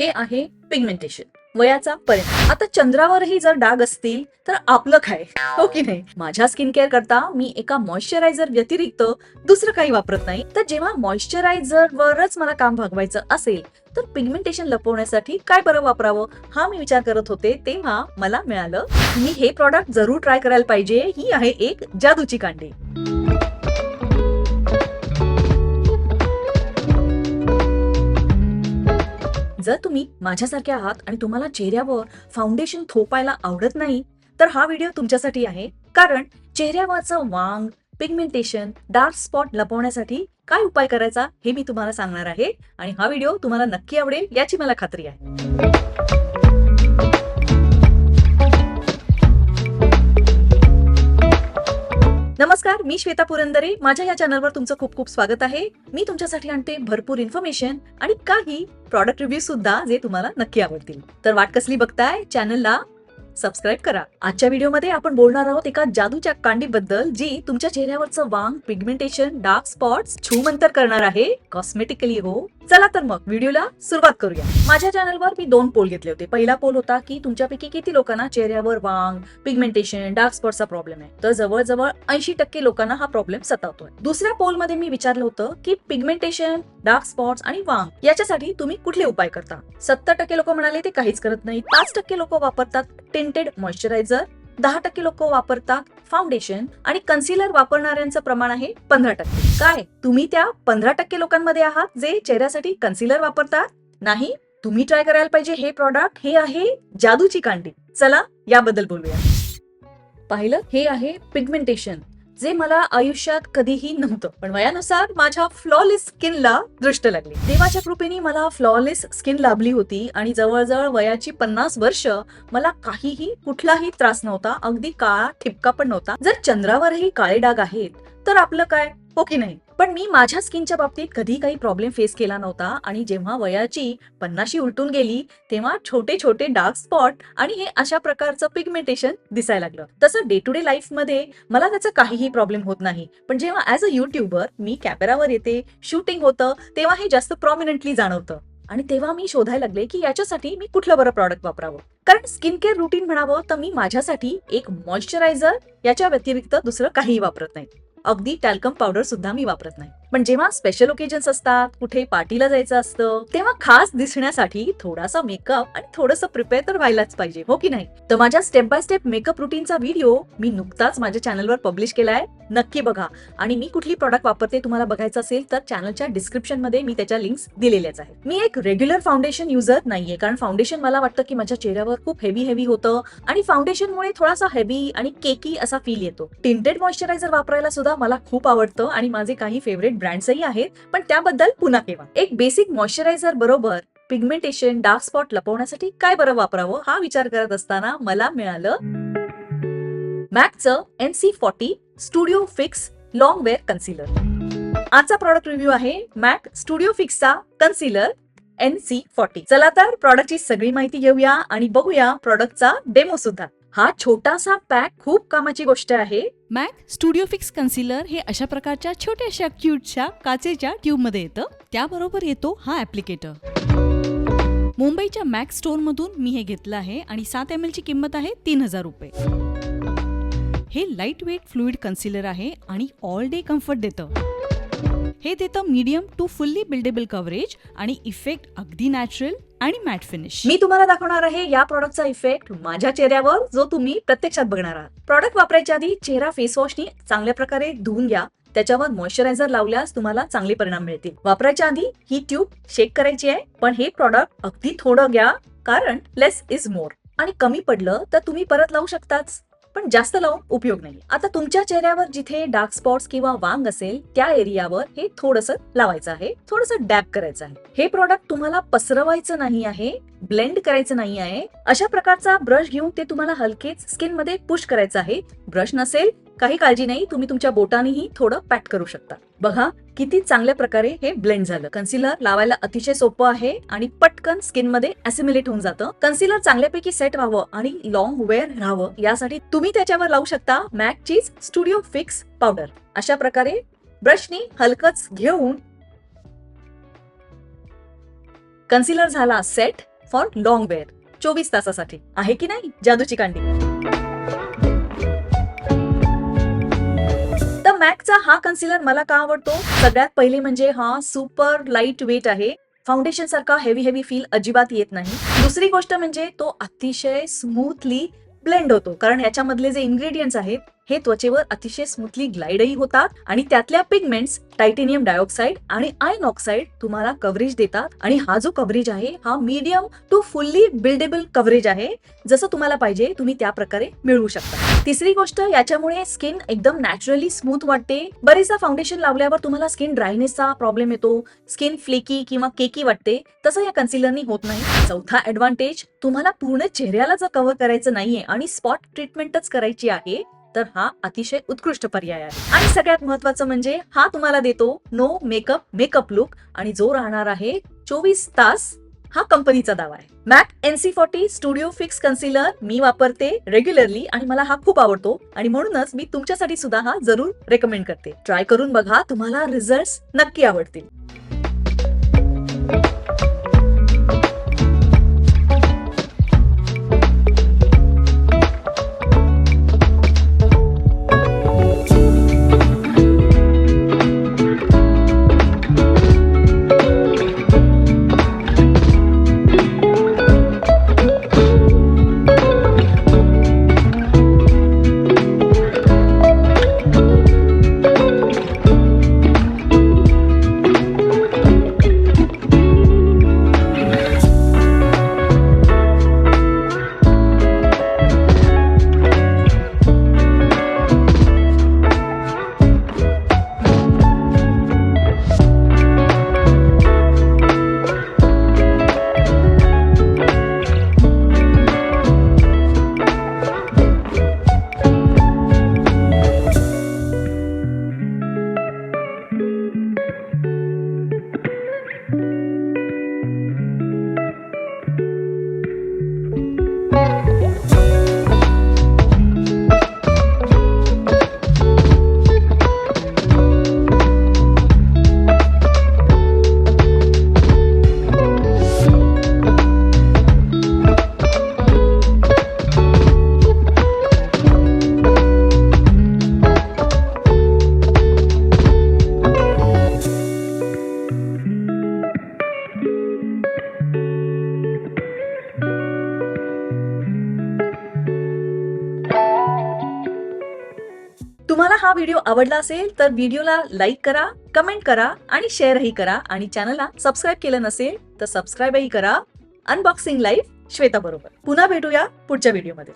हे आहे पिगमेंटेशन वयाचा परिणाम. आता चंद्रावरही जर डाग असतील तर आपलं काय? हो की नाही? माझ्या स्किन केअर करता मी एका मॉइश्चरायझर व्यतिरिक्त दुसरं काही वापरत नाही. तर जेव्हा मॉइश्चरायझर वरच मला काम भागवायचं असेल तर पिगमेंटेशन लपवण्यासाठी काय बरं वापरावं? हा मी विचार करत होते तेव्हा मला मिळालं मी हे प्रॉडक्ट जरूर ट्राय करायला पाहिजे. ही आहे एक जादूची कांडी. जर तुम्ही माझ्यासारखे आहात आणि तुम्हाला चेहऱ्यावर फाउंडेशन थोपायला आवडत नाही तर हा व्हिडिओ तुमच्यासाठी आहे. कारण चेहऱ्यावरचं वांग पिगमेंटेशन डार्क स्पॉट लपवण्यासाठी काय उपाय करायचा हे मी तुम्हाला सांगणार आहे. आणि हा व्हिडिओ तुम्हाला नक्की आवडेल याची मला खात्री आहे. नमस्कार मी श्वेता पुरंदरे. माझ्या या चॅनलवर तुमचं खूप खूप स्वागत आहे. मी तुमच्यासाठी आणते भरपूर इन्फॉर्मेशन आणि काही प्रॉडक्ट रिव्ह्यू सुद्धा जे तुम्हाला नक्की आवडतील. तर वाट कसली बघताय? चॅनलला सबस्क्राईब करा. आजच्या व्हिडिओमध्ये आपण बोलणार आहोत एका जादूच्या कांडीबद्दल जी तुमच्या चेहऱ्यावरचं वांग पिगमेंटेशन डार्क स्पॉट्स छूमंतर करणार आहे. कॉस्मेटिकली हो. चला तर मग व्हिडिओला सुरुवात करूया. माझ्या चॅनलवर मी दोन पोल घेतले होते. पहिला पोल होता की तुमच्यापैकी किती लोकांना चेहऱ्यावर वांग पिगमेंटेशन डार्क स्पॉटचा प्रॉब्लेम आहे. तर जवळजवळ ऐंशी टक्के लोकांना हा प्रॉब्लेम सतावतोय. दुसऱ्या पोलमध्ये मी विचारलं होतं की पिगमेंटेशन डार्क स्पॉट्स आणि वांग याच्यासाठी तुम्ही कुठले उपाय करता? सत्तर टक्के लोक म्हणाले ते काहीच करत नाही. पाच टक्के लोक वापरतात टिंटेड मॉइश्चरायझर दहा टक्के लोक वापरतात फाउंडेशन आणि कन्सिलर वापरणाऱ्यांचं प्रमाण आहे पंधरा टक्के. काय? तुम्ही त्या पंधरा टक्के लोकांमध्ये आहात जे चेहऱ्यासाठी कन्सिलर वापरतात? नाही? तुम्ही ट्राय करायला पाहिजे हे प्रॉडक्ट हे आहे जादूची कांडी. चला याबद्दल बोलूया. पाहिलं? हे आहे पिगमेंटेशन जे मला आयुष्यात कधीही नव्हतं. पण वयानुसार माझ्या फ्लॉलेस स्किनला दृष्ट लागली. देवाच्या कृपेने मला फ्लॉलेस स्किन लाभली होती आणि जवळजवळ वयाची पन्नास वर्ष मला काहीही कुठलाही त्रास नव्हता. अगदी काळा ठिपका पण नव्हता. जर चंद्रावरही काळे डाग आहेत तर आपलं काय? हो की नाही. पण मी माझ्या स्किनच्या बाबतीत कधी काही प्रॉब्लेम फेस केला नव्हता आणि जेव्हा वयाची पन्नाशी उलटून गेली तेव्हा छोटे छोटे डार्क स्पॉट आणि हे अशा प्रकारचं पिगमेंटेशन दिसायला लागलं. तसं डे टू डे लाईफमध्ये मला त्याचा काहीही प्रॉब्लेम होत नाही. पण जेव्हा ऍज अ युट्यूबर मी कॅमेरावर येते शूटिंग होतं तेव्हा हे जास्त प्रॉमिनंटली जाणवतं. आणि तेव्हा मी शोधायला लागले की याच्यासाठी मी कुठलं बरं प्रॉडक्ट वापरावं. कारण स्किन केअर रुटीन म्हणावं तर मी माझ्यासाठी एक मॉइश्चरायझर याच्या व्यतिरिक्त दुसरं काहीही वापरत नाही. अगदी टॅल्कम पावडर सुद्धा मी वापरत नाही. पण जेव्हा स्पेशल ओकेजन्स असतात कुठे पार्टीला जायचं असतं तेव्हा खास दिसण्यासाठी थोडासा मेकअप आणि थोडंसं प्रिपेअर तर व्हायलाच पाहिजे हो की नाही? तर माझ्या स्टेप बाय स्टेप मेकअप रुटीनचा व्हिडिओ मी नुकताच माझ्या चॅनलवर पब्लिश केलाय नक्की बघा. आणि मी कुठली प्रॉडक्ट वापरते तुम्हाला बघायचं असेल तर चॅनलच्या डिस्क्रिप्शनमध्ये मी त्याच्या लिंक्स दिलेल्याच आहेत. मी एक रेग्युलर फाउंडेशन युजर नाहीये कारण फाउंडेशन मला वाटतं की माझ्या चेहऱ्यावर खूप हेवी हेवी होतं आणि फाउंडेशनमुळे थोडासा हेवी आणि केकी असा फील येतो. टिंटेड मॉइश्चरायझर वापरायला सुद्धा मला खूप आवडतं आणि माझे काही फेवरेट ब्रँड्सही आहेत पण त्याबद्दल पुन्हा केव्हा एक बेसिक मॉइश्चरायझर बरोबर पिगमेंटेशन डार्क स्पॉट लपवण्यासाठी काय बरं वापरावं हा विचार करत असताना मला मिळालं मॅकचं N C forty studio fix long wear concealer आजचा प्रॉडक्ट रिव्ह्यू आहे मॅक स्टुडिओ फिक्सचा कन्सिलर एन सी फॉर्टी चला तर प्रॉडक्टची सगळी माहिती घेऊया आणि बघूया प्रॉडक्टचा डेमो सुद्धा. हा छोटासा पॅक खूप कामाची गोष्ट आहे. मॅक स्टुडिओ फिक्स कन्सिलर हे अशा प्रकारच्या छोट्याशा क्यूटच्या काचेच्या ट्यूबमध्ये येतं. त्याबरोबर येतो हा ऍप्लिकेटर मुंबईच्या मॅक स्टोअरमधून मी हे घेतलं आहे आणि सात एम ची किंमत आहे तीन हजार रुपये. हे लाइट वेट फ्लुइड कन्सिलर आहे आणि ऑल डे कम्फर्ट देतं. हे देतं medium to fully buildable coverage आणि इफेक्ट अगदी नॅचरल आणि मॅट फिनिश मी तुम्हाला दाखवणार आहे या प्रॉडक्टचा इफेक्ट माझ्या चेहऱ्यावर जो तुम्ही प्रत्यक्षात बघणार आहात. प्रॉडक्ट वापरायच्या आधी चेहरा फेस वॉशनी चांगल्या प्रकारे धुवून घ्या. त्याच्यावर मॉइश्चरायझर लावल्यास तुम्हाला चांगले परिणाम मिळतील. वापरायच्या आधी ही ट्यूब शेक करायची आहे पण हे प्रॉडक्ट अगदी थोडं घ्या कारण लेस इज मोर आणि कमी पडलं तर तुम्ही परत लावू शकताच. पण जास्त लावून उपयोग नाही आता तुमच्या चेहऱ्यावर जिथे डार्क स्पॉट्स किंवा वांग असेल त्या एरियावर हे थोडस लावायचं आहे. थोडस डॅप करायचं आहे. हे प्रॉडक्ट तुम्हाला पसरवायचं नाही आहे ब्लेंड करायचं नाही आहे. अशा प्रकारचा ब्रश घेऊन ते तुम्हाला हलकेच स्किनमध्ये पुश करायचं आहे. ब्रश नसेल काही काळजी नाही. तुम्ही तुमच्या बोटानेही थोडं पॅट करू शकता. बघा किती चांगल्या प्रकारे हे ब्लेंड झालं. कन्सिलर लावायला अतिशय सोपं आहे आणि पटकन स्किनमध्ये असिम्युलेट होऊन जातं. कन्सिलर चांगल्यापैकी सेट व्हावं आणि लॉंग वेअर राहावं यासाठी तुम्ही त्याच्यावर लावू शकता मॅक चीज स्टुडिओ फिक्स पावडर अशा प्रकारे ब्रशनी हलकच घेऊन कन्सिलर झाला सेट फॉर लॉंग वेअर चोवीस तासासाठी. आहे की नाही? जादूची कांडी. मॅकचा हा कन्सिलर मला का आवडतो? सगळ्यात पहिले म्हणजे हा सुपर लाइट वेट आहे. फाउंडेशन सारखा हेवी हेवी फील अजिबात येत नाही. दुसरी गोष्ट म्हणजे तो अतिशय स्मूथली ब्लेंड होतो. कारण याच्यामधले जे इन्ग्रेडियंट्स आहेत हे त्वचेवर अतिशय स्मूथली ग्लाइडही होतात आणि त्यातल्या पिगमेंट्स टायटेनियम डायऑक्साईड आणि आयन ऑक्साईड तुम्हाला कव्हरेज देतात. आणि हा जो कव्हरेज आहे हा medium to fully buildable coverage आहे. जसं तुम्हाला पाहिजे तुम्ही त्या प्रकारे मिळवू शकता. तिसरी गोष्ट याच्यामुळे स्किन एकदम नॅचरली स्मूथ वाटते. बरेचदा फाउंडेशन लावल्यावर तुम्हाला स्किन ड्रायनेसचा प्रॉब्लेम येतो. स्किन फ्लेकी किंवा केकी वाटते. तसं या कन्सिलरनी होत नाही. चौथा ऍडव्हान्टेज तुम्हाला पूर्ण चेहऱ्याला जर कव्हर करायचं नाहीये आणि स्पॉट ट्रीटमेंटच करायची आहे तर हा अतिशय उत्कृष्ट पर्याय आहे. आणि सगळ्यात महत्वाचं म्हणजे हा तुम्हाला देतो नो मेकअप मेकअप लुक आणि जो राहणार आहे चोवीस तास हा कंपनीचा दावा आहे. MAC NC forty studio fix concealer मी वापरते रेग्युलरली आणि मला हा खूप आवडतो आणि म्हणूनच मी तुमच्यासाठी सुद्धा हा जरूर रेकमेंड करते. ट्राय करून बघा तुम्हाला रिझल्ट नक्की आवडतील. तुम्हाला हा व्हिडिओ आवडला असेल तर व्हिडिओला लाईक करा कमेंट करा आणि शेअरही करा. आणि चॅनलला सबस्क्राईब केलं नसेल तर सबस्क्राईबही करा. अनबॉक्सिंग लाईव्ह श्वेता बरोबर. पुन्हा भेटूया पुढच्या व्हिडिओमध्ये.